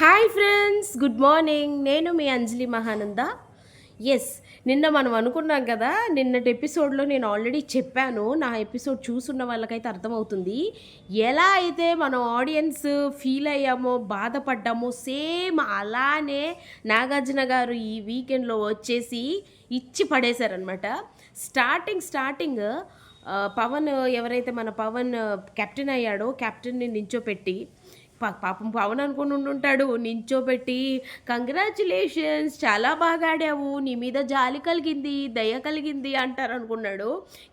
Hi friends good morning నేను మీ అంజలి Mahananda. Yes నిన్న మనం అనుకున్నాం కదా నిన్నటి ఎపిసోడ్లో నేను ఆల్రెడీ చెప్పాను నా ఎపిసోడ్ చూసున్న వాళ్ళకైతే అర్థమవుతుంది. ఎలా అయితే మనం ఆడియన్స్ ఫీల్ అయ్యామో బాధపడ్డామో సేమ్ అలానే నాగార్జున గారు ఈ వీకెండ్లో వచ్చేసి ఇచ్చి పడేశారనమాట స్టార్టింగ్ స్టార్టింగ్ పవన్ ఎవరైతే మన పవన్ కెప్టెన్ అయ్యాడో కెప్టెన్ని నించోపెట్టి పాపం పవన్ అనుకుని ఉండుంటాడు. నించోబెట్టి కంగ్రాచులేషన్స్ చాలా బాగా ఆడావు. నీ మీద జాలి కలిగింది దయ కలిగింది అంటారు అనుకున్నాడు.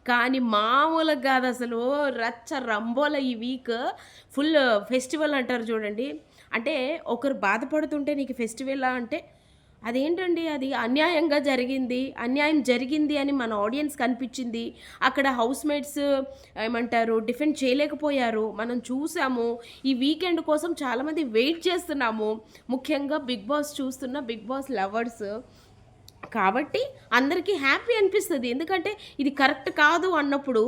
కానీ మామూలుగా కాదు అసలు. రచ్చ రంబోల ఈ వీక్ ఫుల్ ఫెస్టివల్ అంటారు చూడండి. అంటే ఒకరు బాధపడుతుంటే నీకు ఫెస్టివల్ అంటే అదేంటండి అది అన్యాయంగా జరిగింది అన్యాయం జరిగింది అని మన ఆడియన్స్ కనిపించింది. అక్కడ హౌస్ మేట్స్ ఏమంటారు డిఫెండ్ చేయలేకపోయారు. మనం చూసాము ఈ వీకెండ్ కోసం చాలామంది వెయిట్ చేస్తున్నాము. ముఖ్యంగా బిగ్ బాస్ చూస్తున్న బిగ్ బాస్ లవర్స్ కాబట్టి అందరికీ హ్యాపీ అనిపిస్తుంది. ఎందుకంటే ఇది కరెక్ట్ కాదు అన్నప్పుడు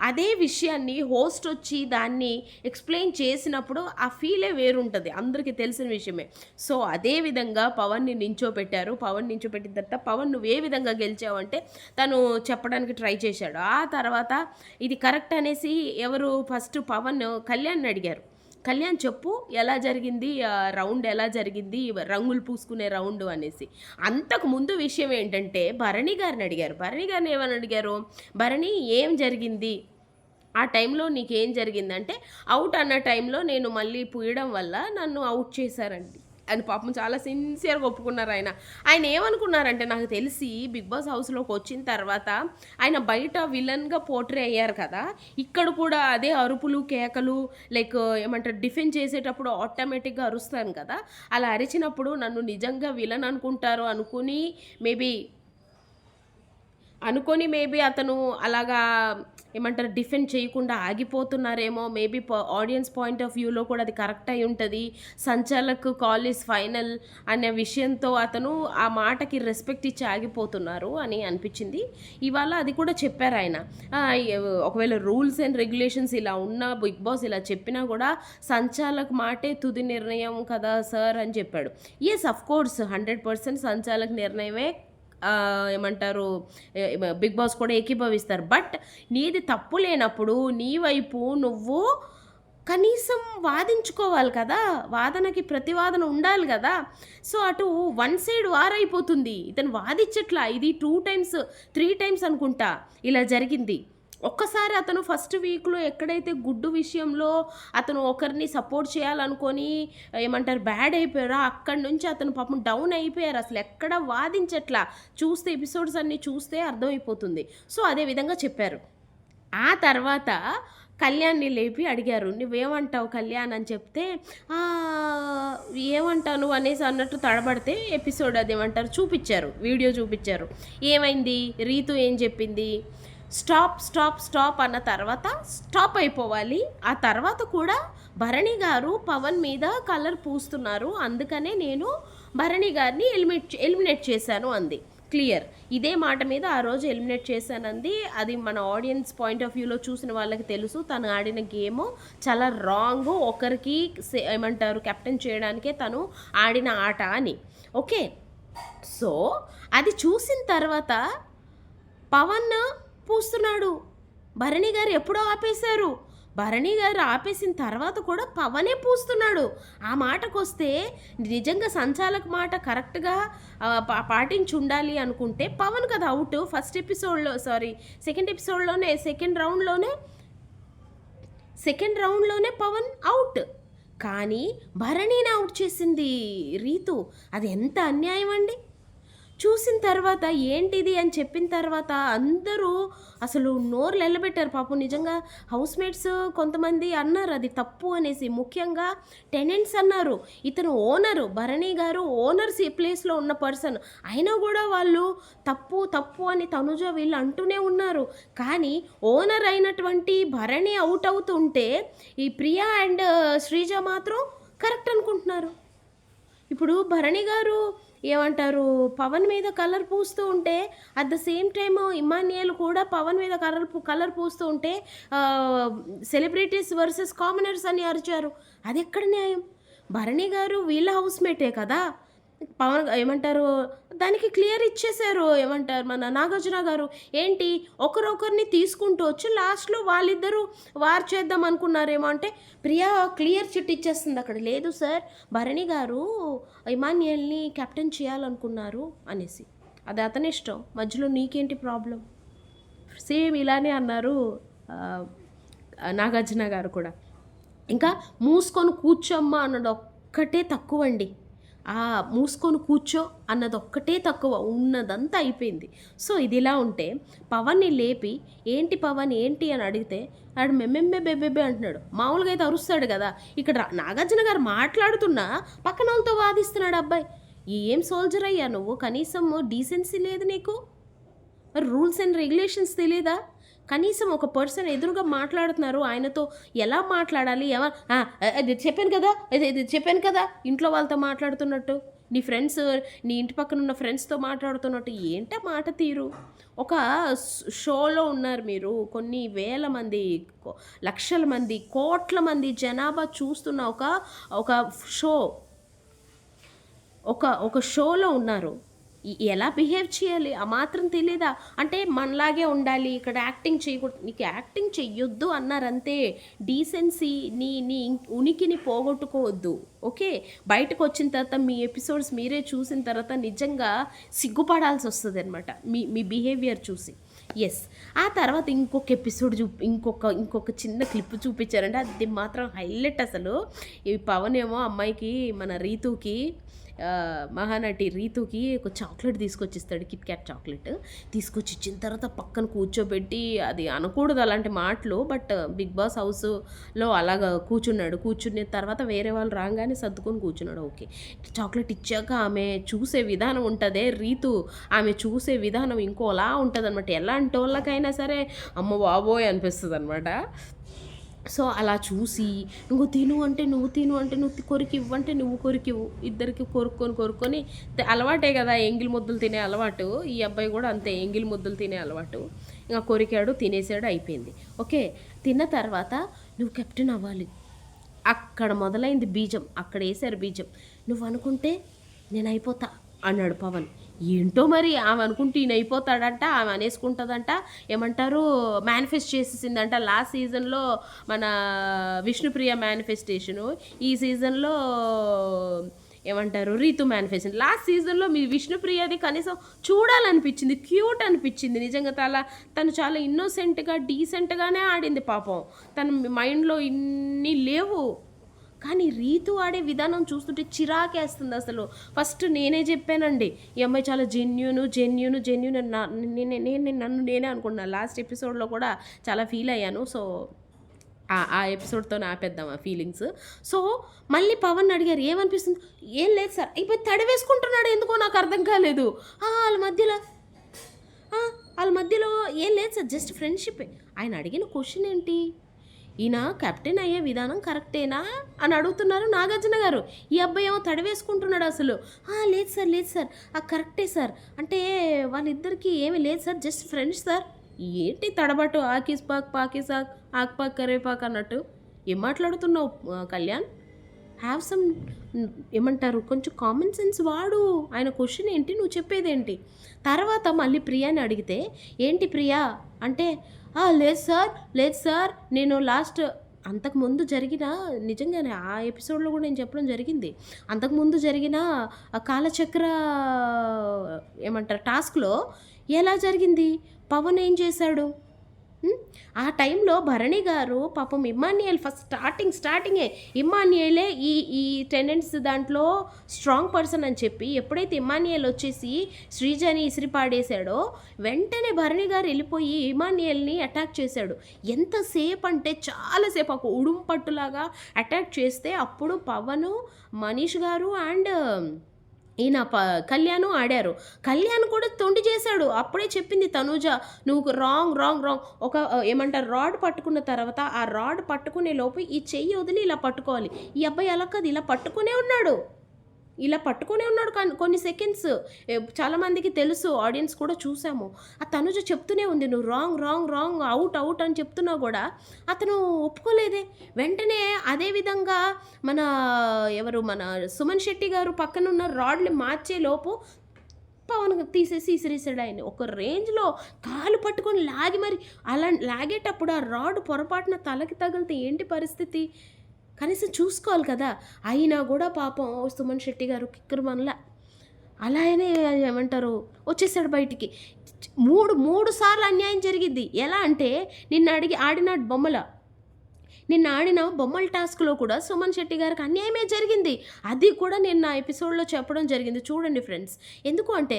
అదే విషయాన్ని హోస్ట్ వచ్చి దాన్ని ఎక్స్ప్లెయిన్ చేసినప్పుడు ఆ ఫీలే వేరుంటుంది అందరికీ తెలిసిన విషయమే. సో అదే విధంగా పవన్ని నించోపెట్టారు. పవన్ నించోపెట్టిన తర్వాత పవన్ నువ్వు ఏ విధంగా గెలిచావంటే తను చెప్పడానికి ట్రై చేశాడు. ఆ తర్వాత ఇది కరెక్ట్ అనేసి ఎవరు ఫస్ట్ పవన్ కళ్యాణ్ అడిగారు. కళ్యాణ్ చెప్పు ఎలా జరిగింది రౌండ్ ఎలా జరిగింది రంగులు పూసుకునే రౌండ్ అనేసి. అంతకు ముందు విషయం ఏంటంటే భరణి గారిని అడిగారు. భరణి గారిని ఏమని అడిగారు? భరణి ఏం జరిగింది? ఆ టైంలో నీకేం జరిగిందంటే అవుట్ అన్న టైంలో నేను మళ్ళీ పూయడం వల్ల నన్ను అవుట్ చేశారండి. అని పాపం చాలా సిన్సియర్గా ఒప్పుకున్నారు ఆయన. ఆయన ఏమనుకున్నారంటే నాకు తెలిసి బిగ్ బాస్ హౌస్లోకి వచ్చిన తర్వాత ఆయన బయట విలన్గా పోర్ట్రే అయ్యారు కదా. ఇక్కడ కూడా అదే అరుపులు కేకలు లైక్ ఏమంటారు డిఫెండ్ చేసేటప్పుడు ఆటోమేటిక్గా అరుస్తాను కదా. అలా అరిచినప్పుడు నన్ను నిజంగా విలన్ అనుకుంటారు అనుకుని మేబీ అనుకొని మేబీ అతను అలాగా ఏమంటారు డిఫెండ్ చేయకుండా ఆగిపోతున్నారేమో. మేబీ ఆడియన్స్ పాయింట్ ఆఫ్ వ్యూలో కూడా అది కరెక్ట్ అయి ఉంటుంది. సంచాలక్ కాల్ ఇస్ ఫైనల్ అనే విషయంతో అతను ఆ మాటకి రెస్పెక్ట్ ఇచ్చి ఆగిపోతున్నారు అని అనిపించింది. ఇవాళ అది కూడా చెప్పారు ఆయన. ఒకవేళ రూల్స్ అండ్ రెగ్యులేషన్స్ ఇలా ఉన్న బిగ్ బాస్ ఇలా చెప్పినా కూడా సంచాలక్ మాటే తుది నిర్ణయం కదా సార్ అని చెప్పాడు. Yes of course hundred percent సంచాలక్ నిర్ణయమే ఏమంటారు బిగ్ బాస్ కూడా ఏకీభవిస్తారు. బట్ నీది తప్పు లేనప్పుడు నీ వైపు నువ్వు కనీసం వాదించుకోవాలి కదా. వాదనకి ప్రతివాదన ఉండాలి కదా. సో అటు వన్ సైడ్ వార్ అయిపోతుంది. ఇతను వాదించట్లా. ఇది టూ టైమ్స్ త్రీ టైమ్స్ అనుకుంటా ఇలా జరిగింది. ఒక్కసారి అతను ఫస్ట్ వీక్లో ఎక్కడైతే గుడ్డు విషయంలో అతను ఒకరిని సపోర్ట్ చేయాలనుకొని ఏమంటారు బ్యాడ్ అయిపోయారో అక్కడి నుంచి అతను పాపం డౌన్ అయిపోయారు. అసలు ఎక్కడ వాదించట్లా? చూస్తే ఎపిసోడ్స్ అన్నీ చూస్తే అర్థమైపోతుంది. సో అదే విధంగా చెప్పారు. ఆ తర్వాత కళ్యాణ్ని లేపి అడిగారు నువ్వేమంటావు కళ్యాణ్? అని చెప్తే ఏమంటాను? ఏమంటావు నువ్వు అనేసి అన్నట్టు తడబడితే ఎపిసోడ్ అదేమంటారు చూపించారు వీడియో చూపించారు. ఏమైంది? రీతు ఏం చెప్పింది? స్టాప్ స్టాప్ స్టాప్ అన్న తర్వాత స్టాప్ అయిపోవాలి. ఆ తర్వాత కూడా భరణి గారు పవన్ మీద కలర్ పూస్తున్నారు. అందుకనే నేను భరణి గారిని ఎలిమినేట్ ఎలిమినేట్ చేశాను అంది. క్లియర్. ఇదే మాట మీద ఆ రోజు ఎలిమినేట్ చేశానంది. అది మన ఆడియన్స్ పాయింట్ ఆఫ్ వ్యూలో చూసిన వాళ్ళకి తెలుసు. తను ఆడిన గేమ్ చాలా రాంగ్ ఒకరికి సే- ఏమంటారు కెప్టెన్ చేయడానికే తను ఆడిన ఆట అని. ఓకే? సో అది చూసిన తర్వాత పవన్ పూస్తున్నాడు భరణి గారు ఎప్పుడో ఆపేశారు. భరణి గారు ఆపేసిన తర్వాత కూడా పవనే పూస్తున్నాడు. ఆ మాటకు వస్తే నిజంగా సంచాలక మాట కరెక్ట్గా పాటించి ఉండాలి అనుకుంటే పవన్ కదా అవుట్ ఫస్ట్ ఎపిసోడ్లో సారీ సెకండ్ ఎపిసోడ్లోనే సెకండ్ రౌండ్లోనే సెకండ్ రౌండ్లోనే పవన్ అవుట్. కానీ భరణిని అవుట్ చేసింది రీతు. అది ఎంత అన్యాయం అండి చూసిన తర్వాత ఏంటిది అని చెప్పిన తర్వాత అందరూ అసలు నోర్లు నిలబెట్టారు పాపం నిజంగా హౌస్ మేట్స్ కొంతమంది అన్నారు అది తప్పు అనేసి. ముఖ్యంగా టెనెంట్స్ అన్నారు. ఇతను ఓనరు భరణి గారు ఓనర్స్ ఈ ప్లేస్లో ఉన్న పర్సన్ అయినా కూడా వాళ్ళు తప్పు తప్పు అని తనుజ వీళ్ళు అంటూనే ఉన్నారు. కానీ ఓనర్ అయినటువంటి భరణి అవుట్ అవుతుంటే ఈ ప్రియా అండ్ శ్రీజ మాత్రం కరెక్ట్ అనుకుంటున్నారు. ఇప్పుడు భరణి గారు ఏమంటారు పవన్ మీద కలర్ పూస్తూ ఉంటే at the same time Emmanuel కూడా పవన్ మీద కలర్ కలర్ పూస్తూ ఉంటే సెలబ్రిటీస్ వర్సెస్ కామనర్స్ అని అరిచారు. అది ఎక్కడ న్యాయం? భరణి గారు వీళ్ళ హౌస్మేటే కదా? పవన్ ఏమంటారు? దానికి క్లియర్ ఇచ్చేశారు ఏమంటారు మన నాగార్జున గారు. ఏంటి? ఒకరొకరిని తీసుకుంటూ వచ్చి లాస్ట్లో వాళ్ళిద్దరూ వార్ చేద్దాం అనుకున్నారేమో అంటే ప్రియా క్లియర్ చిట్ ఇచ్చేస్తుంది అక్కడ. లేదు సార్ భరణి గారు ఇమాన్యుయల్ని కెప్టెన్ చేయాలనుకున్నారు అనేసి. అది అతని ఇష్టం. మధ్యలో నీకేంటి ప్రాబ్లం? సేమ్ ఇలానే అన్నారు నాగార్జున గారు కూడా. ఇంకా మూసుకొని కూర్చోమ్మా అన్నది ఒక్కటే తక్కువ అండి ఆ మూసుకొని కూర్చో అన్నది ఒక్కటే తక్కువ ఉన్నదంతా అయిపోయింది. సో ఇది ఇలా ఉంటే పవన్ని లేపి ఏంటి పవన్ ఏంటి? అని అడిగితే ఆడు మెమ్మెమ్మే బెబ్బెబ్బే అంటున్నాడు. మామూలుగా అయితే అరుస్తాడు కదా. ఇక్కడ నాగార్జున గారు మాట్లాడుతున్నా పక్కన వాళ్ళతో వాదిస్తున్నాడు అబ్బాయి. ఏం సోల్జర్ అయ్యా నువ్వు? కనీసం డీసెన్సీ లేదు నీకు? మరి రూల్స్ అండ్ రెగ్యులేషన్స్ తెలియదా కనీసం ఒక పర్సన్ ఎదురుగా మాట్లాడుతున్నారు ఆయనతో ఎలా మాట్లాడాలి? ఎవరు అది చెప్పాను కదా ఇది చెప్పాను కదా ఇంట్లో వాళ్ళతో మాట్లాడుతున్నట్టు నీ ఫ్రెండ్స్ నీ ఇంటి పక్కన ఉన్న ఫ్రెండ్స్తో మాట్లాడుతున్నట్టు ఏంటో మాట తీరు? ఒక షోలో ఉన్నారు మీరు కొన్ని వేల మంది లక్షల మంది కోట్ల మంది జనాభా చూస్తున్న ఒక ఒక షో. ఒక ఒక షోలో ఉన్నారు. ఎలా బిహేవ్ చేయాలి? ఆ మాత్రం తెలీదా? అంటే మనలాగే ఉండాలి ఇక్కడ యాక్టింగ్ చేయకూడదు. నీకు యాక్టింగ్ చెయ్యొద్దు అన్నారంతే. డీసెన్సీ నీ నీ ఉనికిని పోగొట్టుకోవద్దు. ఓకే? బయటకు వచ్చిన తర్వాత మీ ఎపిసోడ్స్ మీరే చూసిన తర్వాత నిజంగా సిగ్గుపడాల్సి వస్తుంది అనమాట మీ మీ బిహేవియర్ చూసి. ఎస్. ఆ తర్వాత ఇంకొక ఎపిసోడ్ చూ ఇంకొక ఇంకొక చిన్న క్లిప్ చూపించారంటే అది మాత్రం హైలైట్ అసలు. ఈ పవన్ ఏమో అమ్మాయికి మన రీతుకి మహానటి రీతుకి ఒక చాక్లెట్ తీసుకొచ్చిస్తాడు కిట్ క్యాట్ చాక్లెట్. తీసుకొచ్చి ఇచ్చిన తర్వాత పక్కన కూర్చోబెట్టి అది అనకూడదు అలాంటి మాటలు బట్ బిగ్ బాస్ హౌస్లో అలాగా కూర్చున్నాడు. కూర్చున్న తర్వాత వేరే వాళ్ళు రాగానే సర్దుకొని కూర్చున్నాడు. ఓకే. చాక్లెట్ ఇచ్చాక ఆమె చూసే విధానం ఉంటుందే. రీతు ఆమె చూసే విధానం ఇంకోలా ఉంటుంది అనమాట ఎలాంటి వాళ్ళకైనా సరే అమ్మ బాబోయ్ అనిపిస్తుంది అనమాట సో అలా చూసి నువ్వు తిను అంటే నువ్వు తిను అంటే నువ్వు కొరికి ఇవ్వంటే నువ్వు కొరికివ్వు ఇద్దరికి కొరుక్కొని కొరుక్కొని అలవాటే కదా ఎంగిల్ ముద్దలు తినే అలవాటు. ఈ అబ్బాయి కూడా అంతే ఎంగిల్ ముద్దలు తినే అలవాటు. ఇంకా కొరికాడు తినేసాడు అయిపోయింది. ఓకే తిన్న తర్వాత నువ్వు కెప్టెన్ అవ్వాలి. అక్కడ మొదలైంది బీజం. అక్కడ వేశారు బీజం. నువ్వు అనుకుంటే నేను అయిపోతా అన్నాడు పవన్. ఏంటో మరి ఆమె అనుకుంటే ఈయన అయిపోతాడంట ఆమె అనేసుకుంటుందంట. ఏమంటారు? మేనిఫెస్ట్ చేసేసిందంట లాస్ట్ సీజన్లో మన విష్ణుప్రియ మేనిఫెస్టేషను ఈ సీజన్లో ఏమంటారు? రీతు మేనిఫెస్టేషన్ లాస్ట్ సీజన్లో మీ విష్ణుప్రియది కనీసం చూడాలనిపించింది క్యూట్ అనిపించింది. నిజంగా తల తను చాలా ఇన్నోసెంట్గా డీసెంట్గానే ఆడింది పాపం. తన మైండ్లో ఇన్ని లేవు. కానీ రీతు ఆడే విధానం చూస్తుంటే చిరాకేస్తుంది అసలు. ఫస్ట్ నేనే చెప్పానండి ఈ అమ్మాయి చాలా జెన్యును జెన్యును జెన్యున్ నేనే నేను నన్ను నేనే అనుకున్నాను లాస్ట్ ఎపిసోడ్లో కూడా చాలా ఫీల్ అయ్యాను. సో ఆ- ఎపిసోడ్తో ఆపేద్దాం ఆ ఫీలింగ్స్ సో మళ్ళీ పవన్ అడిగారు ఏమనిపిస్తుంది? ఏం లేదు సార్ ఇప్పుడు తడవేసుకుంటున్నాడు. ఎందుకో నాకు అర్థం కాలేదు. వాళ్ళ మధ్యలో వాళ్ళ మధ్యలో ఏం లేదు సార్ జస్ట్ ఫ్రెండ్షిప్ ఆయన అడిగిన క్వశ్చన్ ఏంటి? ఈయన కెప్టెన్ అయ్యే విధానం కరెక్టేనా? అని అడుగుతున్నారు నాగార్జున గారు. ఈ అబ్బాయి ఏమో తడివేసుకుంటున్నాడు అసలు. లేదు సార్ లేదు సార్. ఆ కరెక్టే సార్. అంటే వాళ్ళిద్దరికీ ఏమీ లేదు సార్ జస్ట్ ఫ్రెండ్స్ సార్. ఏంటి తడబట్టు ఆకిస్ పాక్ పాకిసాక్ ఆక్ పాక్ కరేపాక్ అన్నట్టు? ఏం మాట్లాడుతున్నావు కళ్యాణ్? హ్యావ్ సమ్ ఏమంటారు కొంచెం కామన్ సెన్స్ వాడు. ఆయన క్వశ్చన్ ఏంటి నువ్వు చెప్పేదేంటి? తర్వాత మళ్ళీ ప్రియాని అడిగితే ఏంటి ప్రియా? అంటే లేదు సార్ లేదు సార్ నేను లాస్ట్ అంతకుముందు జరిగిన నిజంగానే ఆ ఎపిసోడ్లో కూడా నేను చెప్పడం జరిగింది. అంతకుముందు జరిగిన కాలచక్ర ఏమంటారు టాస్క్లో ఎలా జరిగింది? పవన్ ఏం చేశాడు? ఆ టైంలో భరణి గారు పాపం ఇమ్మాన్యుయల్ ఫస్ట్ స్టార్టింగ్ స్టార్టింగే ఇమ్మాన్యుయలే ఈ ఈ టెనెంట్స్ దాంట్లో స్ట్రాంగ్ పర్సన్ అని చెప్పి ఎప్పుడైతే ఇమ్మాన్యుయల్ వచ్చేసి శ్రీజని ఇసిరి పాడేశాడో వెంటనే భరణి గారు వెళ్ళిపోయి ఇమాన్యుయల్ని అటాక్ చేశాడు. ఎంతసేపు అంటే చాలాసేపు ఒక ఉడుం పట్టులాగా అటాక్ చేస్తే అప్పుడు పవను మనీష్ గారు అండ్ ఈయన ప కళ్యాణ్ ఆడారు. కళ్యాణ్ కూడా తొండి చేశాడు. అప్పుడే చెప్పింది తనూజ నువ్వు రాంగ్ రాంగ్ రాంగ్. ఒక ఏమంటారు రాడ్ పట్టుకున్న తర్వాత ఆ రాడ్ పట్టుకునే లోపు ఈ చెయ్యి వదిలి ఇలా పట్టుకోవాలి. ఈ అబ్బాయి అలా కాదు ఇలా పట్టుకునే ఉన్నాడు. ఇలా పట్టుకునే ఉన్నాడు కానీ కొన్ని సెకండ్స్ చాలామందికి తెలుసు ఆడియన్స్ కూడా చూసాము. ఆ తనుజ చెప్తూనే ఉంది నువ్వు wrong wrong wrong out out అని చెప్తున్నా కూడా అతను ఒప్పుకోలేదే. వెంటనే అదే విధంగా మన ఎవరు మన సుమన్ శెట్టి గారు పక్కన ఉన్న రాడ్లు మార్చే లోపు పవన్ తీసేసి ఇసిరేసాడు ఆయన ఒక రేంజ్లో కాలు పట్టుకొని లాగి మరి అలా లాగేటప్పుడు ఆ రాడ్ పొరపాటున తలకి తగిలితే ఏంటి పరిస్థితి? కనీసం చూసుకోవాలి కదా. అయినా కూడా పాపం సుమన్ శెట్టి గారు కిక్కరు మనలా. అలా అయినా ఏమంటారు? వచ్చేసాడు బయటికి. మూడు మూడు సార్లు అన్యాయం జరిగింది. ఎలా అంటే నిన్న అడిగి ఆడినాడు బొమ్మల. నిన్న ఆడిన బొమ్మల టాస్క్లో కూడా సుమన్ శెట్టి గారికి అన్యాయమే జరిగింది. అది కూడా నేను నా ఎపిసోడ్లో చెప్పడం జరిగింది. చూడండి ఫ్రెండ్స్. ఎందుకు అంటే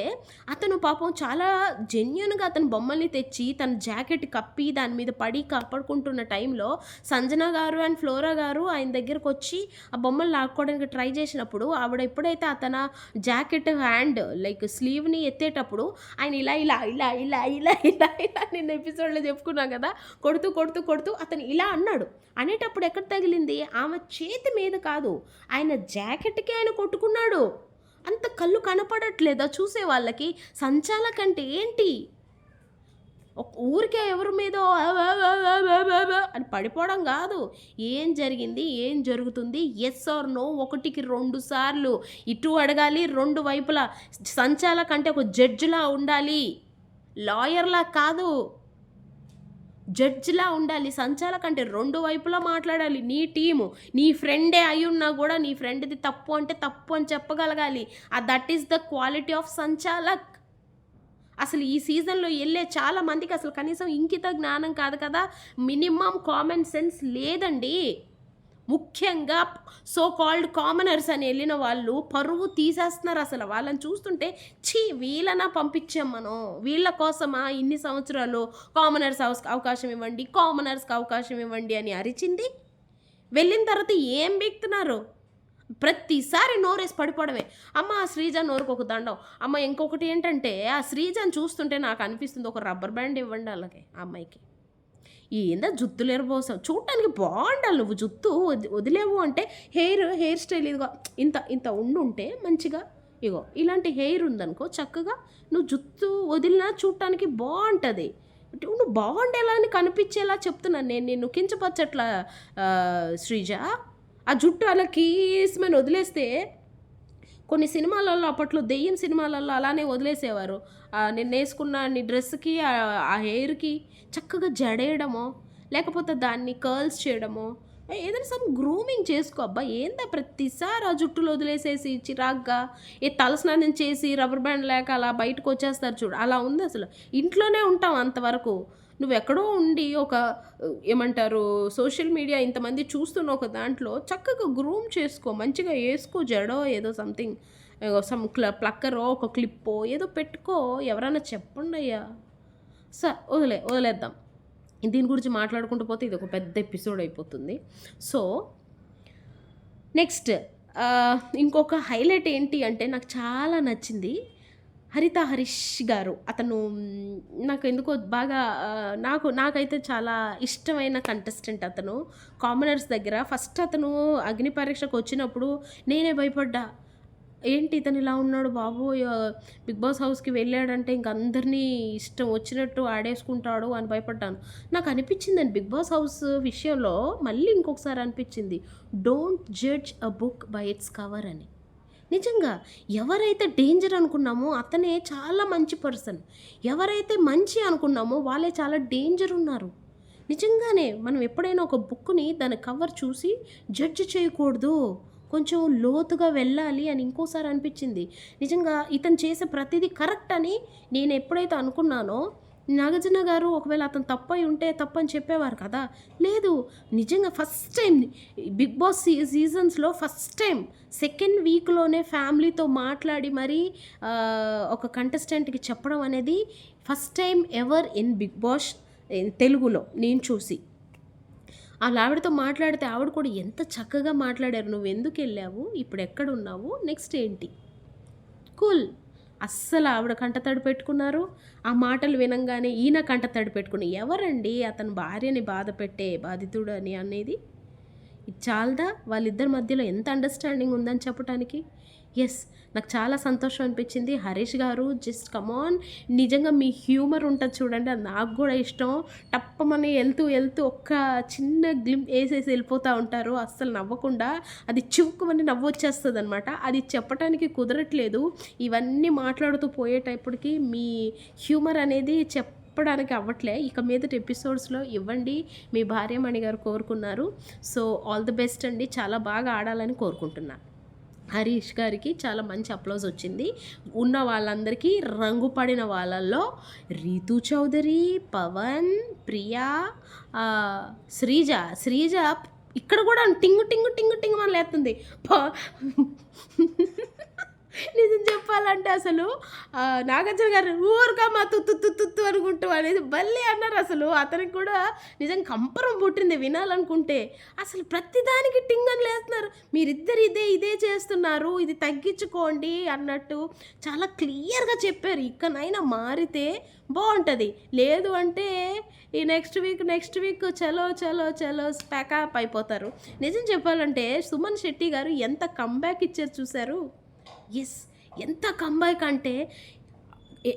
అతను పాపం చాలా జెన్యున్గా అతను బొమ్మల్ని తెచ్చి తన జాకెట్ కప్పి దాని మీద పడి కాపాడుకుంటున్న టైంలో సంజన గారు అండ్ ఫ్లోరా గారు ఆయన దగ్గరకు వచ్చి ఆ బొమ్మలు లాక్కోవడానికి ట్రై చేసినప్పుడు ఆవిడ ఎప్పుడైతే అతను జాకెట్ హ్యాండ్ లైక్ స్లీవ్ని ఎత్తేటప్పుడు ఆయన ఇలా ఇలా ఇలా ఇలా ఇలా ఇలా ఇలా నిన్న ఎపిసోడ్లో చెప్పుకున్నాం కదా కొడుతూ కొడుతూ కొడుతూ అతను ఇలా అన్నాడు. అనేటప్పుడు ఎక్కడ తగిలింది? ఆమె చేతి మీద కాదు. ఆయన జాకెట్కి ఆయన కొట్టుకున్నాడు. అంత కళ్ళు కనపడట్లేదా చూసే వాళ్ళకి సంచాలకంటే ఏంటి? ఒక ఊరికే ఎవరి మీద అని పడిపోవడం కాదు. ఏం జరిగింది? ఏం జరుగుతుంది? ఎస్ ఆర్ నో ఒకటికి రెండు సార్లు. ఇటు అడగాలి రెండు వైపులా. సంచాలకంటే ఒక జడ్జిలా ఉండాలి. లాయర్లా కాదు. జడ్జిలా ఉండాలి సంచాలక్ అంటే రెండు వైపులా మాట్లాడాలి. నీ టీము నీ ఫ్రెండే అయి ఉన్నా కూడా నీ ఫ్రెండ్ది తప్పు అంటే తప్పు అని చెప్పగలగాలి. ఆ that is the quality of సంచాలక్. అసలు ఈ సీజన్లో వెళ్ళే చాలా మందికి అసలు కనీసం ఇంకిత జ్ఞానం కాదు కదా. మినిమం కామన్ సెన్స్ లేదండి. ముఖ్యంగా సో కాల్డ్ కామనర్స్ అని వెళ్ళిన వాళ్ళు పరువు తీసేస్తున్నారు అసలు. వాళ్ళని చూస్తుంటే ఛీ వీళ్ళనా పంపించాం మనం. వీళ్ళ కోసమా ఇన్ని సంవత్సరాలు కామనర్స్ అవకాశం ఇవ్వండి కామనర్స్కి అవకాశం ఇవ్వండి అని అరిచింది. వెళ్ళిన తర్వాత ఏం బీక్తున్నారు? ప్రతిసారి నోరేసి పడిపోవడమే. అమ్మ ఆ శ్రీజ నోరుకు ఒక దండం. అమ్మ ఇంకొకటి ఏంటంటే ఆ శ్రీజని చూస్తుంటే నాకు అనిపిస్తుంది ఒక రబ్బర్ బ్యాండ్ ఇవ్వండి అలాగే ఆ అమ్మాయికి. ఏందా జుత్తులు ఎరబోసాం చూడటానికి బాగుండాలి నువ్వు జుత్తు. వది- వదిలేవు అంటే హెయిర్ హెయిర్ స్టైల్ ఇదిగో ఇంత ఇంత ఉండుంటే మంచిగా ఇగో ఇలాంటి హెయిర్ ఉందనుకో చక్కగా నువ్వు జుత్తు వదిలినా చూడటానికి బాగుంటుంది. నువ్వు బాగుండేలా అని కనిపించేలా చెప్తున్నాను నేను. నిన్ను కించపరచట్ల శ్రీజ. ఆ జుట్టు అలా కీస్మని వదిలేస్తే కొన్ని సినిమాలలో అప్పట్లో దెయ్యం సినిమాలలో అలానే వదిలేసేవారు. నేను వేసుకున్న నీ డ్రెస్కి ఆ హెయిర్కి చక్కగా జడేయడమో లేకపోతే దాన్ని కర్ల్స్ చేయడమో ఏదైనా సమ్ గ్రూమింగ్ చేసుకో అబ్బా ఏందా ప్రతిసారి ఆ జుట్టులో వదిలేసేసి చిరాగ్గా ఏ తలస్నానం చేసి రబ్బర్ బ్యాండ్ లేక అలా బయటకు వచ్చేస్తారు చూడు. అలా ఉంది అసలు. ఇంట్లోనే ఉంటాం అంతవరకు. నువ్వు ఎక్కడో ఉండి ఒక ఏమంటారు సోషల్ మీడియా ఇంతమంది చూస్తున్న ఒక దాంట్లో చక్కగా గ్రూమ్ చేసుకో మంచిగా వేసుకో జడో ఏదో సంథింగ్ సమ్ క్ల ప్లక్కరో ఒక క్లిప్పో ఏదో పెట్టుకో ఎవరైనా చెప్పండి అయ్యా. స వదిలే వదిలేద్దాం. దీని గురించి మాట్లాడుకుంటూ పోతే ఇది ఒక పెద్ద ఎపిసోడ్ అయిపోతుంది. సో నెక్స్ట్ ఇంకొక హైలైట్ ఏంటి అంటే నాకు చాలా నచ్చింది హరిత హరీష్ గారు. అతను నాకు ఎందుకో బాగా నాకు నాకైతే చాలా ఇష్టమైన కంటెస్టెంట్ అతను. కామనర్స్ దగ్గర ఫస్ట్ అతను అగ్ని పరీక్షకు వచ్చినప్పుడు నేనే భయపడ్డా. ఏంటి ఇతను ఇలా ఉన్నాడు బాబు? బిగ్ బాస్ హౌస్కి వెళ్ళాడంటే ఇంక అందరినీ ఇష్టం వచ్చినట్టు ఆడేసుకుంటాడు అని భయపడ్డాను. నాకు అనిపించిందండి బిగ్ బాస్ హౌస్ విషయంలో మళ్ళీ ఇంకొకసారి అనిపించింది. Don't judge a book by its cover అని. నిజంగా ఎవరైతే డేంజర్ అనుకున్నామో అతనే చాలా మంచి పర్సన్ ఎవరైతే మంచి అనుకున్నామో వాళ్ళే చాలా డేంజర్ ఉన్నారు. నిజంగానే మనం ఎప్పుడైనా ఒక బుక్ని దాని కవర్ చూసి జడ్జ్ చేయకూడదు. కొంచెం లోతుగా వెళ్ళాలి అని ఇంకోసారి అనిపించింది. నిజంగా ఇతను చేసే ప్రతిదీ కరెక్ట్ అని నేను ఎప్పుడైతే అనుకున్నానో నాగార్జున గారు ఒకవేళ అతను తప్పై ఉంటే తప్పని చెప్పేవారు కదా? లేదు నిజంగా ఫస్ట్ టైం బిగ్ బాస్ సీ సీజన్స్లో ఫస్ట్ టైం సెకండ్ వీక్లోనే ఫ్యామిలీతో మాట్లాడి మరీ ఒక కంటెస్టెంట్కి చెప్పడం అనేది first time ever in Bigg Boss తెలుగులో నేను చూసి. వాళ్ళ ఆవిడతో మాట్లాడితే ఆవిడ కూడా ఎంత చక్కగా మాట్లాడారు నువ్వు ఎందుకు వెళ్ళావు? ఇప్పుడు ఎక్కడ ఉన్నావు? నెక్స్ట్ ఏంటి? కూల్ అస్సలు ఆవిడ కంటతడి పెట్టుకున్నారు. ఆ మాటలు వినంగానే ఈయన కంటతడి పెట్టుకుని ఎవరండి అతని భార్యని బాధ పెట్టే బాధితుడు అని అనేది? చాలదా? వాళ్ళిద్దరి మధ్యలో ఎంత అండర్స్టాండింగ్ ఉందని చెప్పడానికి ఎస్ నాకు చాలా సంతోషం అనిపించింది. హరీష్ గారు జస్ట్ కమాన్ నిజంగా మీ హ్యూమర్ ఉంటుంది చూడండి అది నాకు కూడా ఇష్టం. టప్పమని వెళ్తూ వెళ్తూ ఒక్క చిన్న గ్లిమ్ వేసేసి వెళ్ళిపోతూ ఉంటారు. అస్సలు నవ్వకుండా అది చివుకుమని నవ్వు వచ్చేస్తుంది అనమాట అది చెప్పడానికి కుదరట్లేదు. ఇవన్నీ మాట్లాడుతూ పోయేటప్పటికి మీ హ్యూమర్ అనేది చెప్ చెప్పడానికి అవ్వట్లే. ఇక మీదటి ఎపిసోడ్స్లో ఇవ్వండి. మీ భార్యమణి గారు కోరుకున్నారు. సో ఆల్ ది బెస్ట్ అండి. చాలా బాగా ఆడాలని కోరుకుంటున్నాను హరీష్ గారికి చాలా మంచి అప్లోజ్ వచ్చింది. ఉన్న వాళ్ళందరికీ రంగు పడిన వాళ్ళల్లో రీతు చౌదరి పవన్ ప్రియా శ్రీజ శ్రీజ ఇక్కడ కూడా టింగు టింగు టింగు టింగు అని లేస్తుంది నిజం చెప్పాలంటే అసలు నాగార్జున గారు ఊరుకమ్మా తుత్తు తుత్తు తుత్తు అనుకుంటూ అనేది భలే అన్నారు అసలు. అతనికి కూడా నిజం కంపరం పుట్టింది వినాలనుకుంటే. అసలు ప్రతిదానికి టింగ్ అని లేస్తున్నారు మీరిద్దరు ఇదే ఇదే చేస్తున్నారు ఇది తగ్గించుకోండి అన్నట్టు చాలా క్లియర్గా చెప్పారు. ఇకనైనా మారితే బాగుంటుంది. లేదు అంటే ఈ నెక్స్ట్ వీక్ నెక్స్ట్ వీక్ చలో చలో చలో ప్యాకప్ అయిపోతారు. నిజం చెప్పాలంటే సుమన్ శెట్టి గారు ఎంత కంబ్యాక్ ఇచ్చారు చూశారు? ఎస్ ఎంత కంబాయి అంటే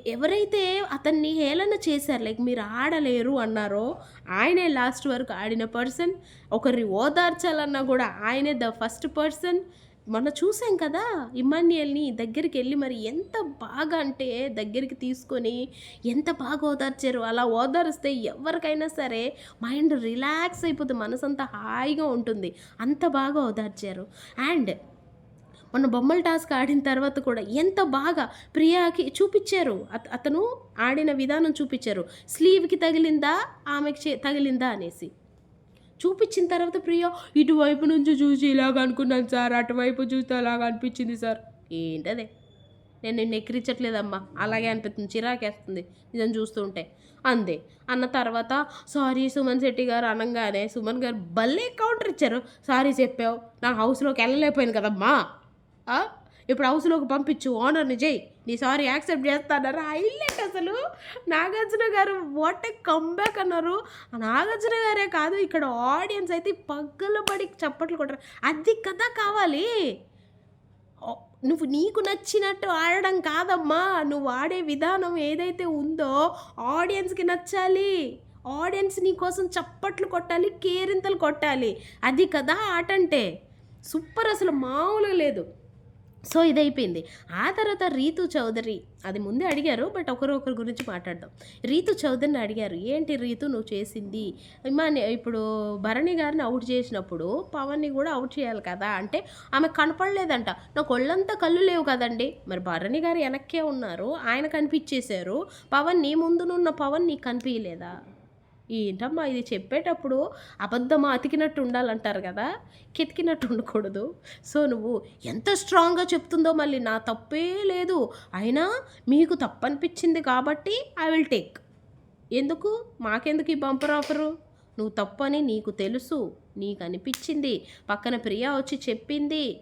ఎవరైతే అతన్ని హేళన చేశారు లైక్ మీరు ఆడలేరు అన్నారో ఆయనే లాస్ట్ వరకు ఆడిన పర్సన్. ఒకరిని ఓదార్చాలన్నా కూడా ఆయనే ద ఫస్ట్ పర్సన్. మొన్న చూసాం కదా ఇమాన్యుయల్ని దగ్గరికి వెళ్ళి మరి ఎంత బాగా అంటే దగ్గరికి తీసుకొని ఎంత బాగా ఓదార్చారు. అలా ఓదారిస్తే ఎవరికైనా సరే మైండ్ రిలాక్స్ అయిపోతుంది మనసంతా హాయిగా ఉంటుంది. అంత బాగా ఓదార్చారు. అండ్ మొన్న బొమ్మల టాస్క్ ఆడిన తర్వాత కూడా ఎంత బాగా ప్రియాకి చూపించారు. అత- అతను ఆడిన విధానం చూపించారు. స్లీవ్కి తగిలిందా? ఆమెకి చే- తగిలిందా అనేసి. చూపించిన తర్వాత ప్రియా ఇటువైపు నుంచి చూసి ఇలాగ అనుకున్నాను సార్ అటువైపు చూస్తే అలాగ అనిపించింది సార్. ఏంటదే? నేను నిన్ను ఎక్కిరించట్లేదమ్మా. అలాగే అనిపిస్తుంది చిరాకేస్తుంది నిజం చూస్తుంటే అందే. అన్న తర్వాత సారీ సుమన్ శెట్టి గారు అనగానే సుమన్ గారు భలే కౌంటర్ ఇచ్చారు. సారీ చెప్పావు. నా హౌస్లోకి వెళ్ళలేకపోయాను కదమ్మా. ఇప్పుడు హౌస్లోకి పంపించు ఓనర్ని చేయి నీ సారీ యాక్సెప్ట్ చేస్తానన్నారు హైలైట్ అసలు. నాగార్జున గారు వాట్ ఏ కంబ్యాక్ అన్నారు. నాగార్జున గారే కాదు ఇక్కడ ఆడియన్స్ అయితే పగ్గల పడి చప్పట్లు కొట్టారు. అది కదా కావాలి. నువ్వు నీకు నచ్చినట్టు ఆడడం కాదమ్మా. నువ్వు ఆడే విధానం ఏదైతే ఉందో ఆడియన్స్కి నచ్చాలి. ఆడియన్స్ నీ కోసం చప్పట్లు కొట్టాలి కేరింతలు కొట్టాలి. అది కదా ఆట అంటే సూపర్ అసలు మామూలుగా లేదు. సో ఇదైపోయింది. ఆ తర్వాత రీతు చౌదరి అది ముందే అడిగారు బట్ ఒకరు ఒకరి గురించి మాట్లాడదాం. రీతు చౌదరిని అడిగారు ఏంటి రీతు నువ్వు చేసింది? ఇమాని ఇప్పుడు భరణి గారిని అవుట్ చేసినప్పుడు పవన్ని కూడా అవుట్ చేయాలి కదా? అంటే ఆమె కనపడలేదంట. నాకు ఒళ్ళంతా కళ్ళు లేవు కదండి. మరి భరణి గారు వెనక్కే ఉన్నారు ఆయన కనిపించేశారు. పవన్ నీ ముందునున్న పవన్ నీకు కనిపించలేదా? ఏంటమ్మా ఇది చెప్పేటప్పుడు అబద్ధం అతికినట్టు ఉండాలంటారు కదా? కితికినట్టు ఉండకూడదు. సో నువ్వు ఎంత స్ట్రాంగ్గా చెప్తుందో మళ్ళీ నా తప్పే లేదు. అయినా మీకు తప్పనిపించింది కాబట్టి ఐ విల్ టేక్. ఎందుకు? మాకెందుకు ఈ బంపర్ ఆఫరు? నువ్వు తప్పని నీకు తెలుసు. నీకు అనిపించింది. పక్కన ప్రియా వచ్చి చెప్పింది.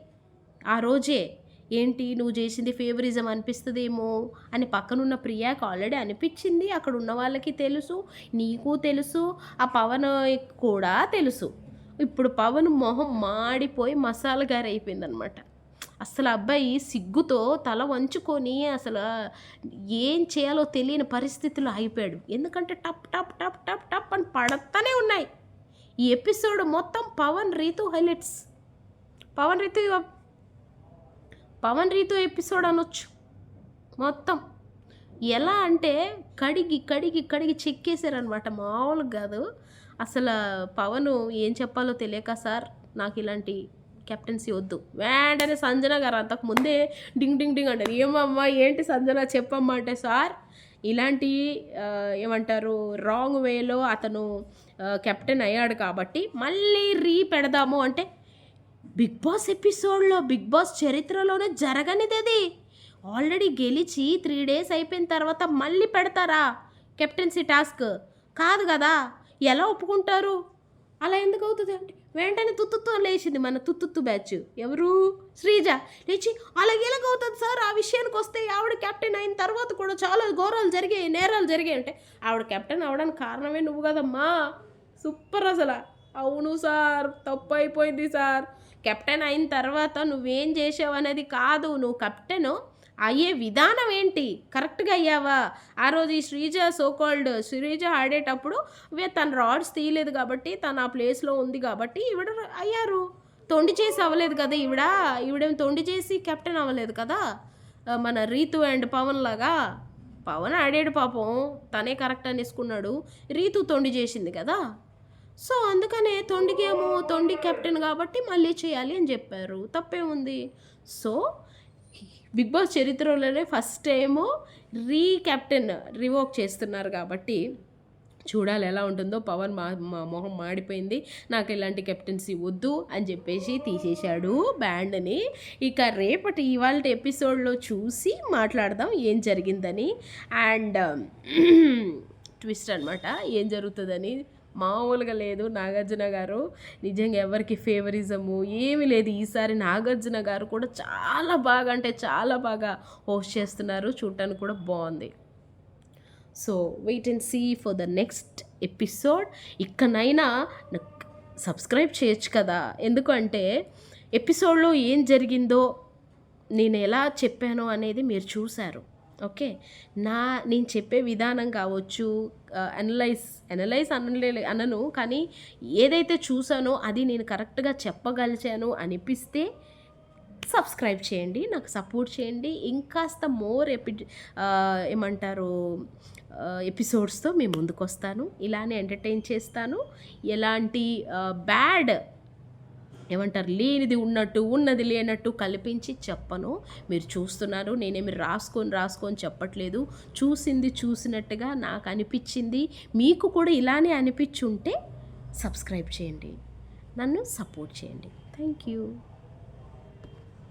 ఆ రోజే ఏంటి నువ్వు చేసింది ఫేవరిజం అనిపిస్తుందేమో అని పక్కనున్న ప్రియాకి ఆల్రెడీ అనిపించింది. అక్కడ ఉన్న వాళ్ళకి తెలుసు నీకు తెలుసు ఆ పవన్ కూడా తెలుసు. ఇప్పుడు పవన్ మొహం మాడిపోయి మసాలా గారు అయిపోయిందనమాట అసలు అబ్బాయి సిగ్గుతో తల వంచుకొని అసలు ఏం చేయాలో తెలియని పరిస్థితిలో అయిపోయాడు. ఎందుకంటే టప్ టప్ టప్ టప్ టప్ అని పడతానే ఉన్నాయి. ఈ ఎపిసోడ్ మొత్తం పవన్ రీతు హైలైట్స్. పవన్ రీతు పవన్ రీతు ఎపిసోడ్ అనొచ్చు. మొత్తం. ఎలా అంటే కడిగి కడిగి కడిగి చెక్కేశారనమాట. మామూలుగా కాదు. అసలు పవన్ ఏం చెప్పాలో తెలియక సార్ నాకు ఇలాంటి కెప్టెన్సీ వద్దు. వెంటనే సంజన గారు అంతకు ముందే డింగ్ డింగ్ డింగ్ అంటారు. ఏమమ్మా ఏంటి సంజన? చెప్పమ్మా అంటే సార్ ఇలాంటి ఏమంటారు రాంగ్ వేలో అతను కెప్టెన్ అయ్యాడు కాబట్టి మళ్ళీ రీ పెడదాము అంటే బిగ్ బాస్ ఎపిసోడ్లో బిగ్ బాస్ చరిత్రలోనే జరగనిది ఆల్రెడీ గెలిచి త్రీ డేస్ అయిపోయిన తర్వాత మళ్ళీ పెడతారా? Captaincy task. కాదు కదా ఎలా ఒప్పుకుంటారు? అలా ఎందుకు అవుతుంది అంటే వెంటనే తుత్తుతో లేచింది మన తుత్తుత్తు బ్యాచ్. ఎవరు? శ్రీజ. లేచి అలా ఎలాగవుతుంది సార్? ఆ విషయానికి వస్తే ఆవిడ కెప్టెన్ అయిన తర్వాత కూడా చాలా ఘోరాలు జరిగాయి నేరాలు జరిగాయి. అంటే ఆవిడ కెప్టెన్ అవడానికి కారణమే నువ్వు కదమ్మా. సూపర్ అసలు. అవును సార్ తప్పు అయిపోయింది సార్. కెప్టెన్ అయిన తర్వాత నువ్వేం చేసావు అనేది కాదు. నువ్వు కెప్టెన్ అయ్యే విధానం ఏంటి? కరెక్ట్గా అయ్యావా? ఆ రోజు ఈ శ్రీజ సోకాల్డ్ శ్రీజ ఆడేటప్పుడు వే తన రాడ్స్ తీయలేదు కాబట్టి తను ఆ ప్లేస్లో ఉంది కాబట్టి ఈవిడ అయ్యారు. తొండి చేసి అవ్వలేదు కదా ఈవిడ? ఈవిడేం తొండి చేసి కెప్టెన్ అవ్వలేదు కదా? మన రీతు అండ్ పవన్ లాగా? పవన్ ఆడాడు పాపం. తనే కరెక్ట్ అనేసుకున్నాడు. రీతు తొండి చేసింది కదా? సో అందుకనే తొండికేమో తొండి కెప్టెన్ కాబట్టి మళ్ళీ చేయాలి అని చెప్పారు. తప్పే ఉంది సో బిగ్ బాస్ చరిత్రలోనే ఫస్ట్ ఏమో రీ కెప్టెన్ రివోక్ చేస్తున్నారు కాబట్టి చూడాలి ఎలా ఉంటుందో. పవన్ మా మా మొహం మాడిపోయింది. నాకు ఇలాంటి కెప్టెన్సీ వద్దు అని చెప్పేసి తీసేశాడు బ్యాండ్ని. ఇక రేపటి ఇవాళ ఎపిసోడ్లో చూసి మాట్లాడదాం ఏం జరిగిందని. అండ్ ట్విస్ట్ అనమాట ఏం జరుగుతుందని మామూలుగా లేదు. నాగార్జున గారు నిజంగా ఎవరికి ఫేవరిజము ఏమీ లేదు. ఈసారి నాగార్జున గారు కూడా చాలా బాగా అంటే చాలా బాగా హోస్ట్ చేస్తున్నారు. చూడటానికి కూడా బాగుంది. So wait and see for the next episode ఇక్కడైనా సబ్స్క్రైబ్ చేయొచ్చు కదా. ఎందుకంటే ఎపిసోడ్లో ఏం జరిగిందో నేను ఎలా చెప్పానో అనేది మీరు చూశారు. ఓకే. నా నేను చెప్పే విధానం కావచ్చు అనలైజ్ అనలైజ్ అనలే అనను కానీ ఏదైతే చూసానో అది నేను కరెక్ట్గా చెప్పగలిచాను అనిపిస్తే సబ్స్క్రైబ్ చేయండి నాకు సపోర్ట్ చేయండి. ఇంకాస్త మోర్ ఎపి ఏమంటారు ఎపిసోడ్స్తో మేము ముందుకు వస్తాను ఇలానే ఎంటర్టైన్ చేస్తాను. ఎలాంటి బ్యాడ్ ఏమంటారు? లేనిది ఉన్నట్టు ఉన్నది లేనట్టు కల్పించి చెప్పను. మీరు చూస్తున్నారు నేనేమి రాసుకొని రాసుకొని చెప్పట్లేదు. చూసింది చూసినట్టుగా నాకు అనిపించింది. మీకు కూడా ఇలానే అనిపించుంటే సబ్స్క్రైబ్ చేయండి. నన్ను సపోర్ట్ చేయండి. Thank you.